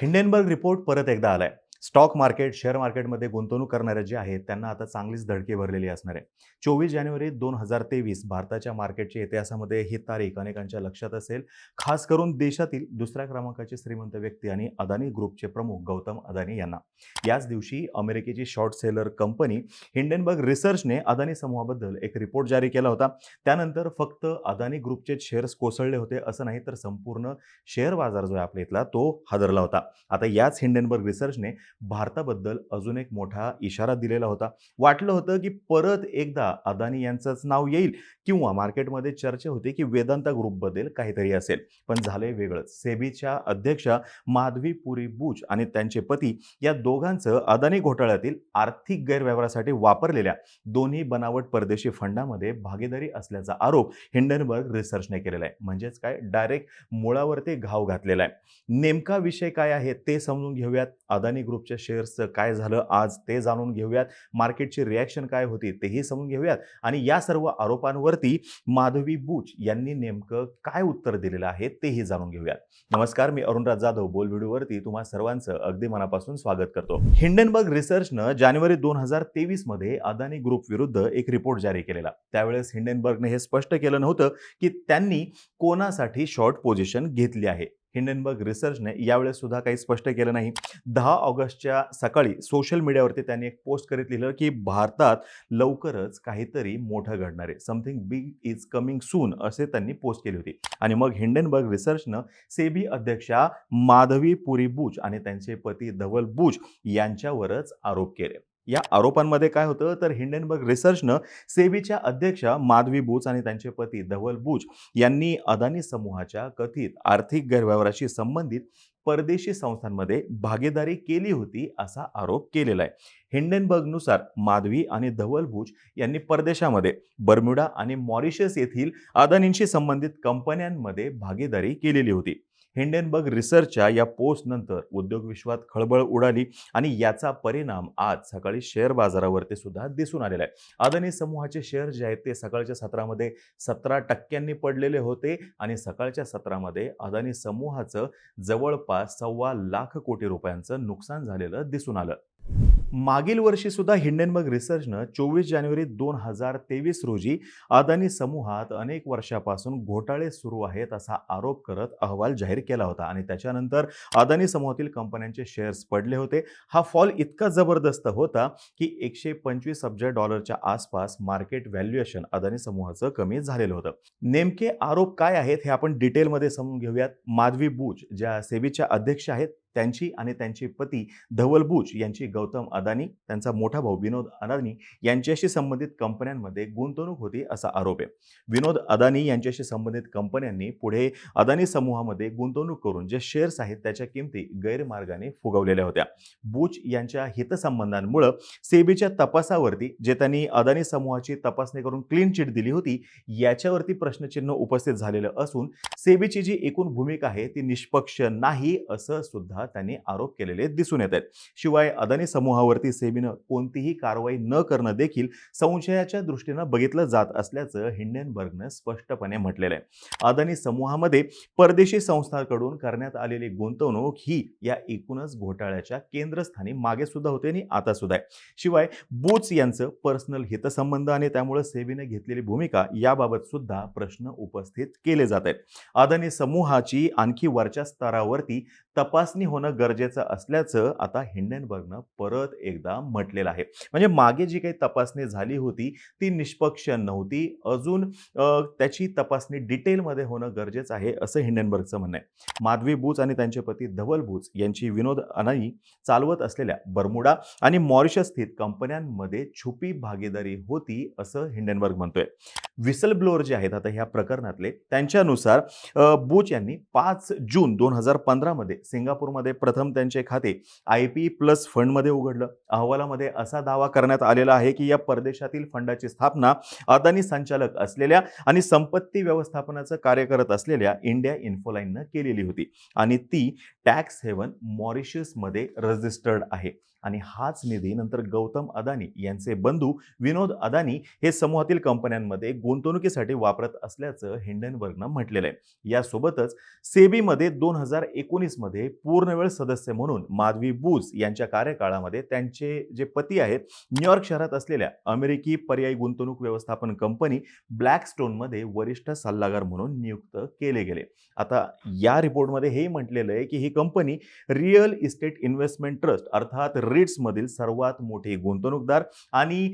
Hindenburg report परत एकदा आलाय. स्टॉक मार्केट शेअर मार्केटमध्ये गुंतवणूक करणारे जे आहेत त्यांना आता चांगलीच धडकी भरलेली असणार आहे. चोवीस जानेवारी दोन हजार तेवीस भारताच्या मार्केटच्या इतिहासामध्ये ही तारीख अनेकांच्या लक्षात असेल. खास करून देशातील दुसऱ्या क्रमांकाचे श्रीमंत व्यक्ती आणि अदानी ग्रुपचे प्रमुख गौतम अदानी यांना. याच दिवशी अमेरिकेची शॉर्ट सेलर कंपनी हिंडेनबर्ग रिसर्चने अदानी समूहाबद्दल एक रिपोर्ट जारी केला होता. त्यानंतर फक्त अदानी ग्रुपचे शेअर्स कोसळले होते असं नाही तर संपूर्ण शेअर बाजार जो आहे आपल्या इथला तो हादरला होता. आता याच हिंडेनबर्ग रिसर्चने भारताबद्दल अजून एक मोठा इशारा दिलेला होता. वाटलं होतं की परत एकदा अदानी यांचंच नाव येईल किंवा मार्केटमध्ये चर्चा होती की वेदांता ग्रुपबद्दल काहीतरी असेल. पण झालंय वेगळंच. सेबीच्या अध्यक्षा माधवी पुरी बुच आणि त्यांचे पती या दोघांचं अदानी घोटाळ्यातील आर्थिक गैरव्यवहारासाठी वापरलेल्या दोन्ही बनावट परदेशी फंडामध्ये भागीदारी असल्याचा आरोप हिंडनबर्ग रिसर्चने केलेला आहे. म्हणजेच काय? डायरेक्ट मुळावरती घाव घातलेला आहे. नेमका विषय काय आहे ते समजून घेऊयात अदानी ग्रुप ग्रुपच्या शेअर्सचं काय झालं आज ते जाणून घेऊयात. मार्केटची रिॲक्शन काय होती तेही समजून घेऊयात. आणि या सर्व आरोपांवरती माधवी बुच यांनी नेमकं काय उत्तर दिलेलं आहे तेही जाणून घेऊयात. नमस्कार मी अरुणराज जाधव. बोल व्हिडिओवरती तुम्हा सर्वांचं अगदी मनापासून स्वागत करतो. हिंडनबर्ग रिसर्चनं जानेवारी दोन हजार तेवीसमध्ये अदानी ग्रुप विरुद्ध एक रिपोर्ट जारी केलेला. त्यावेळेस हिंडनबर्गने हे स्पष्ट केलं नव्हतं की त्यांनी कोणासाठी शॉर्ट पोझिशन घेतली आहे. हिंडनबर्ग रिसर्चने यावेळेस सुद्धा काही स्पष्ट केलं नाही. दहा ऑगस्टच्या सकाळी सोशल मीडियावरती त्यांनी एक पोस्ट करीत लिहिलं की भारतात लवकरच काहीतरी मोठं घडणार आहे. Something big is coming soon असे त्यांनी पोस्ट केली होती. आणि मग हिंडनबर्ग रिसर्चनं सेबी अध्यक्षा माधवी पुरी बुच आणि त्यांचे पती धवल बुच यांच्यावरच आरोप केले. या आरोपांमध्ये काय होतं? तर हिंडेनबर्ग रिसर्चनं सेबीच्या अध्यक्षा माधवी बुच आणि त्यांचे पती धवल बुच यांनी अदानी समूहाच्या कथित आर्थिक गैरव्यवहाराशी संबंधित परदेशी संस्थांमध्ये भागीदारी केली होती असा आरोप केलेला आहे. हिंडेनबर्गनुसार माधवी आणि धवल भुज यांनी परदेशामध्ये बर्म्युडा आणि मॉरिशस येथील अदानींशी संबंधित कंपन्यांमध्ये भागीदारी केलेली होती. हिंडेनबर्ग रिसर्चच्या या पोस्टनंतर उद्योग विश्वात खळबळ उडाली आणि याचा परिणाम आज सकाळी शेअर बाजारावरती सुद्धा दिसून आलेला आहे. अदानी समूहाचे शेअर जे आहेत ते सकाळच्या सत्रामध्ये सतरा टक्क्यांनी पडलेले होते आणि सकाळच्या सत्रामध्ये अदानी समूहाचं जवळपास सव्वा लाख कोटी रुपयांचं नुकसान झालेलं दिसून आलं. मागील वर्षीसुद्धा हिंडेनबर्ग हिंडनबर्ग रिसर्चनं चोवीस जानेवारी दोन हजार तेवीस रोजी अदानी समूहात अनेक वर्षापासून घोटाळे सुरू आहेत असा आरोप करत अहवाल जाहीर केला होता आणि त्याच्यानंतर अदानी समूहातील कंपन्यांचे शेअर्स पडले होते. हा फॉल इतका जबरदस्त होता की एकशे पंचवीस अब्ज डॉलरच्या आसपास मार्केट व्हॅल्युएशन अदानी समूहाचं कमी झालेलं होतं. नेमके आरोप काय आहेत हे आपण डिटेलमध्ये समजून घेऊयात. माधवी बूज ज्या सेबीच्या अध्यक्ष आहेत त्यांची आणि त्यांचे पती धवल बुच यांची गौतम अदानी त्यांचा मोठा भाऊ विनोद अदानी यांच्याशी संबंधित कंपन्यांमध्ये गुंतवणूक होती असा आरोप आहे. विनोद अदानी यांच्याशी संबंधित कंपन्यांनी पुढे अदानी समूहामध्ये गुंतवणूक करून जे शेअर्स आहेत त्याच्या किमती गैरमार्गाने फुगवलेल्या होत्या. बुच यांच्या हितसंबंधांमुळं सेबीच्या तपासावरती जे त्यांनी अदानी समूहाची तपासणी करून क्लीन चिट दिली होती याच्यावरती प्रश्नचिन्ह उपस्थित झालेलं असून सेबीची जी एकूण भूमिका आहे ती निष्पक्ष नाही असं सुद्धा त्यांनी आरोप केलेले दिसून येत आहेत. शिवाय अदानी समूहावरती सेबीनं कोणतीही कारवाई न करणं देखील संशयाच्या दृष्टीनं बघितलं जात असल्याचं हिंडनबर्गनं स्पष्टपणे म्हटलेलं आहे. अदानी समूहामध्ये परदेशी संस्थांकडून करण्यात आलेली गुंतवणूक ही या एकूणच घोटाळ्याच्या केंद्रस्थानी मागे सुद्धा होते आणि आता सुद्धा आहे. शिवाय बोच यांचं पर्सनल हितसंबंध आणि त्यामुळे सेबीने घेतलेली भूमिका याबाबत सुद्धा प्रश्न उपस्थित केले जात आहेत. अदानी समूहाची आणखी वरच्या स्तरावरती तपासणी होणं गरजेचं असल्याचं आता हिंडनबर्गनं परत एकदा म्हटलेलं आहे. म्हणजे मागे जी काही तपासणी झाली होती ती निष्पक्ष नव्हती. अजून त्याची तपासणी डिटेलमध्ये होणं गरजेचं आहे असं हिंडनबर्गचं म्हणणं आहे. माधवी बुच आणि त्यांचे पती धवल बुच यांची विनोद अनाई चालवत असलेल्या बर्मुडा आणि मॉरिशस स्थित कंपन्यांमध्ये छुपी भागीदारी होती असं हिंडनबर्ग म्हणतोय. व्हिसल ब्लोअर जे आहेत आता ह्या प्रकरणातले त्यांच्यानुसार बुच यांनी पाच जून दोन हजार पंधरामध्ये सिंगापूरमध्ये प्रथम त्यांचे खाते आय पी प्लस फंडमध्ये उघडलं. अहवालामध्ये असा दावा करण्यात आलेला आहे की या परदेशातील फंडाची स्थापना अदानी संचालक असलेल्या आणि संपत्ती व्यवस्थापनाचं कार्य करत असलेल्या इंडिया इन्फोलाईननं केलेली होती आणि ती टॅक्स हेवन मॉरिशसमध्ये रजिस्टर्ड आहे. आणि हाच निधी नंतर गौतम अदानी यांचे बंधू विनोद अदानी हे समूहातील कंपन्यांमध्ये गुंतवणुकीसाठी वापरत असल्याचं हिंडनबर्गनं म्हटलेलं आहे. यासोबतच सेबीमध्ये दोन हजार एकोणीसमध्ये पूर्णवेळ सदस्य म्हणून माधवी बूज यांच्या कार्यकाळामध्ये त्यांचे जे पती आहेत न्यूयॉर्क शहरात असलेल्या अमेरिकी पर्यायी गुंतवणूक व्यवस्थापन कंपनी ब्लॅकस्टोनमध्ये वरिष्ठ सल्लागार म्हणून नियुक्त केले गेले. आता या रिपोर्टमध्ये हे म्हटलेलं आहे की ही company real estate investment trust अर्थात रिट्समधील सर्वात मोठे गुंतवणूकदार आणि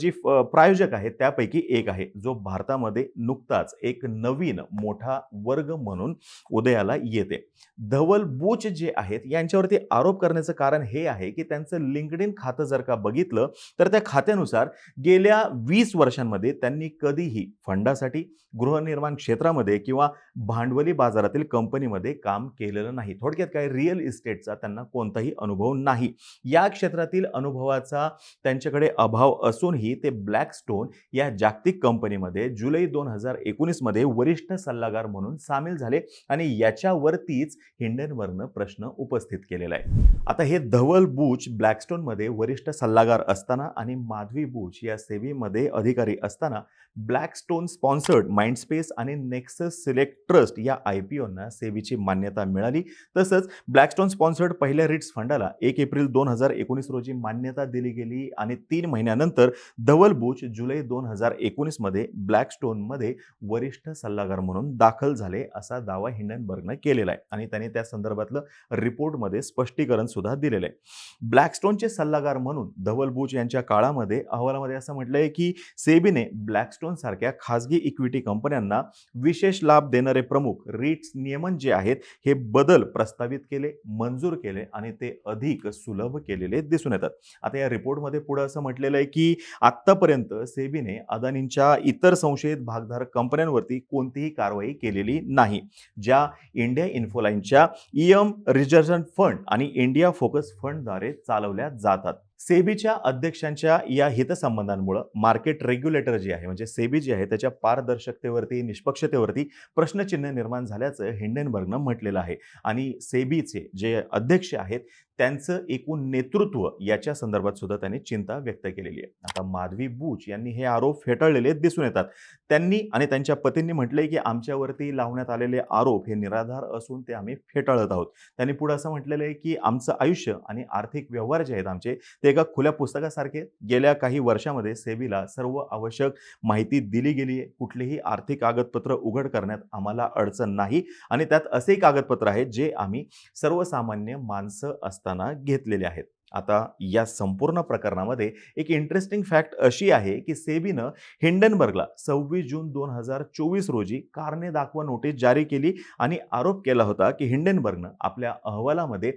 जी प्रायोजक आहेत त्यापैकी एक आहे जो भारतामध्ये नुकताच एक नवीन मोठा वर्ग म्हणून उदयाला येते. धवल बोच जे आहेत यांच्यावरती आरोप करण्याचं कारण हे आहे की त्यांचं लिंकड खातं जर का बघितलं तर त्या खात्यानुसार गेल्या वीस वर्षांमध्ये त्यांनी कधीही फंडासाठी गृहनिर्माण क्षेत्रामध्ये किंवा भांडवली बाजारातील कंपनीमध्ये काम केलेलं नाही. थोडक्यात काय रिअल इस्टेटचा त्यांना कोणताही अनुभव नाही. या क्षेत्रातील अनुभवाचा त्यांच्याकडे अभाव असूनही ते ब्लॅकस्टोन या जागतिक कंपनीमध्ये जुलै दोन हजार एकोणीसमध्ये वरिष्ठ सल्लागार म्हणून सामील झाले आणि याच्यावरतीच हिंडनवरनं प्रश्न उपस्थित केलेला आहे. आता हे धवल बूच ब्लॅकस्टोनमध्ये वरिष्ठ सल्लागार असताना आणि माधवी बूच या सेवेमध्ये अधिकारी असताना ब्लॅकस्टोन स्पॉन्सर्ड माइंडस्पेस आणि नेक्सस सिलेक्ट ट्रस्ट या आय पी ओना सेवेची मान्यता मिळाली. तसंच ब्लॅकस्टोन स्पॉन्सर्ड पहिल्या रिट्स फंडाला एक एप्रिल दोन हजार एकोणीस रोजी मान्यता दिली गेली आणि तीन महिन्यानंतर धवल बुच जुलै दोन हजार एकोणीसमध्ये ब्लॅकस्टोनमध्ये वरिष्ठ सल्लागार म्हणून दाखल झाले असा दावा हिंडनबर्गनं केलेला आहे. आणि त्यांनी त्या संदर्भातलं रिपोर्टमध्ये स्पष्टीकरण सुद्धा दिलेलं आहे. ब्लॅकस्टोनचे सल्लागार म्हणून धवल बुच यांच्या काळामध्ये अहवालामध्ये असं म्हटलंय की सेबीने ब्लॅकस्टोन सारख्या खासगी इक्विटी कंपन्यांना विशेष लाभ देणारे प्रमुख रिट्स नियमन जे आहेत हे बदल प्रस्तावित केले मंजूर केले आणि ते अधिक सुलभ केलेले दिसून येतात. आता या रिपोर्टमध्ये पुढे असं म्हटलेलं आहे की आत्तापर्यंत सेबीने अदानींच्या इतर संशयित भागधारक कंपन्यांवरती कोणतीही कारवाई केलेली नाही. ज्या इंडिया इन्फोलाईनच्या ई एम रिजर्जन फंड आणि इंडिया फोकस फंडद्वारे चालवल्या जातात. सेबीच्या अध्यक्षांच्या या हितसंबंधांमुळं मार्केट रेग्युलेटर जे आहे म्हणजे सेबी जे आहे त्याच्या पारदर्शकतेवरती निष्पक्षतेवरती प्रश्नचिन्ह निर्माण झाल्याचं हिंडेनबर्गनं म्हटलेलं आहे. आणि सेबीचे जे अध्यक्ष आहेत त्यांचं एकूण नेतृत्व याच्या संदर्भात सुद्धा त्यांनी चिंता व्यक्त केलेली आहे. आता माधवी बूच यांनी हे आरोप फेटाळलेले दिसून येतात. त्यांनी आणि त्यांच्या पतींनी म्हटलंय की आमच्यावरती लावण्यात आलेले आरोप हे निराधार असून ते आम्ही फेटाळत आहोत. त्यांनी पुढे असं म्हटलेलं आहे की आमचं आयुष्य आणि आर्थिक व्यवहार जे आहेत आमचे ते एका खुल्या पुस्तकासारखे गेल्या काही वर्षामध्ये सेबीला सर्व आवश्यक माहिती दिली गेली आहे. कुठलीही आर्थिक कागदपत्र उघड करण्यात आम्हाला अडचण नाही आणि त्यात असेही कागदपत्र आहेत जे आम्ही सर्वसामान्य माणसं असताना घेतलेले आहेत. आता या संपूर्ण प्रकरणामध्ये एक इंटरेस्टिंग फॅक्ट अशी आहे की सेबीनं हिंडनबर्गला सव्वीस जून दोन हजार चोवीस रोजी कारणे दाखवा नोटीस जारी केली आणि आरोप केला होता की हिंडनबर्गनं आपल्या अहवालामध्ये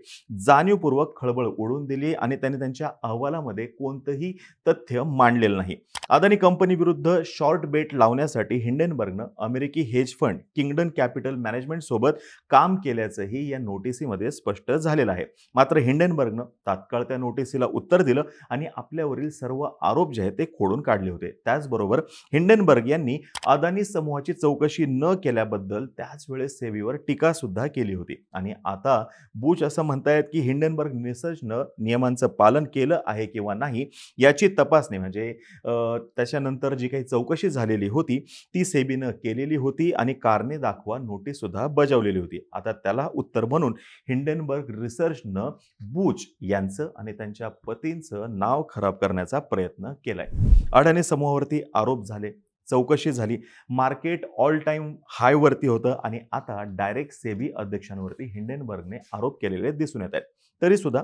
जाणीवपूर्वक खळबळ उडून दिली आणि त्याने त्यांच्या अहवालामध्ये कोणतंही तथ्य मांडलेलं नाही. अदानी कंपनीविरुद्ध शॉर्ट बेट लावण्यासाठी हिंडनबर्गनं अमेरिकी hedge fund Kingdon capital management सोबत काम केल्याचंही या नोटिसीमध्ये स्पष्ट झालेलं आहे. मात्र हिंडनबर्गनं तात्काळ त्या नोटिसीला उत्तर दिलं आणि आपल्यावरील सर्व आरोप जे आहेत ते खोडून काढले होते. त्याचबरोबर हिंडनबर्ग यांनी अदानी समूहाची चौकशी न केल्याबद्दल त्याच वेळेस सेबीवर टीकासुद्धा केली होती. आणि आता बुच असं म्हणतायत की हिंडनबर्ग निसर्जनं नियमांचं पालन केलं आहे किंवा नाही याची तपासणी म्हणजे त्याच्यानंतर जी काही चौकशी झालेली होती ती सेबीनं केलेली होती आणि कारणे दाखवा नोटीससुद्धा बजावलेली होती. आता त्याला उत्तर म्हणून हिंडनबर्ग रिसर्चनं बुच यांचं आणि त्यांच्या पतींचं नाव खराब करण्याचा प्रयत्न केलाय. अडाणी समूहावरती आरोप झाले. चौकशी झाली. मार्केट ऑल टाईम हायवरती होतं आणि आता डायरेक्ट सेबी अध्यक्षांवरती हिंडेनबर्गने आरोप केलेले दिसून येत आहेत. तरीसुद्धा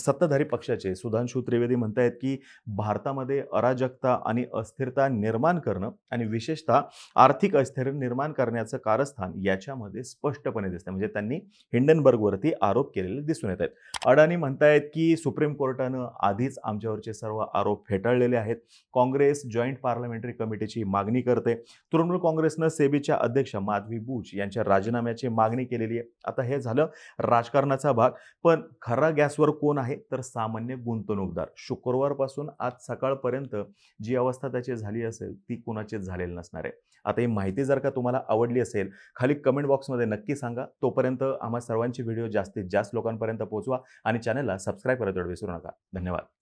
सत्ताधारी पक्षाचे सुधांशू त्रिवेदी म्हणतायत की भारतामध्ये अराजकता आणि अस्थिरता निर्माण करणं आणि विशेषतः आर्थिक अस्थिर निर्माण करण्याचं कारस्थान याच्यामध्ये स्पष्टपणे दिसतं म्हणजे त्यांनी हिंडनबर्गवरती आरोप केलेले दिसून येत आहेत. अडाणी म्हणतायत की सुप्रीम कोर्टानं आधीच आमच्यावरचे सर्व आरोप फेटाळलेले आहेत. काँग्रेस जॉईंट पार्लमेंटरी कमिटीची मागणी करते. तृणमूल काँग्रेसनं सेबीच्या अध्यक्ष माधवी बुच यांच्या राजीनाम्याची मागणी केलेली आहे. आता हे झालं राजकारणाचा भाग. पण खरा गॅसवर कोण आहे? तर सामान्य गुंतवणूकदार. शुक्रवारपासून आज सकाळपर्यंत जी अवस्था त्याची झाली असेल ती कुणाचीच झालेली नसणार आहे. आता ही माहिती जर का तुम्हाला आवडली असेल खाली कमेंट बॉक्समध्ये नक्की सांगा. तोपर्यंत आम्हा सर्वांची व्हिडिओ जास्तीत जास्त लोकांपर्यंत पोहोचवा आणि चॅनलला सबस्क्राईब करत विसरू नका. धन्यवाद.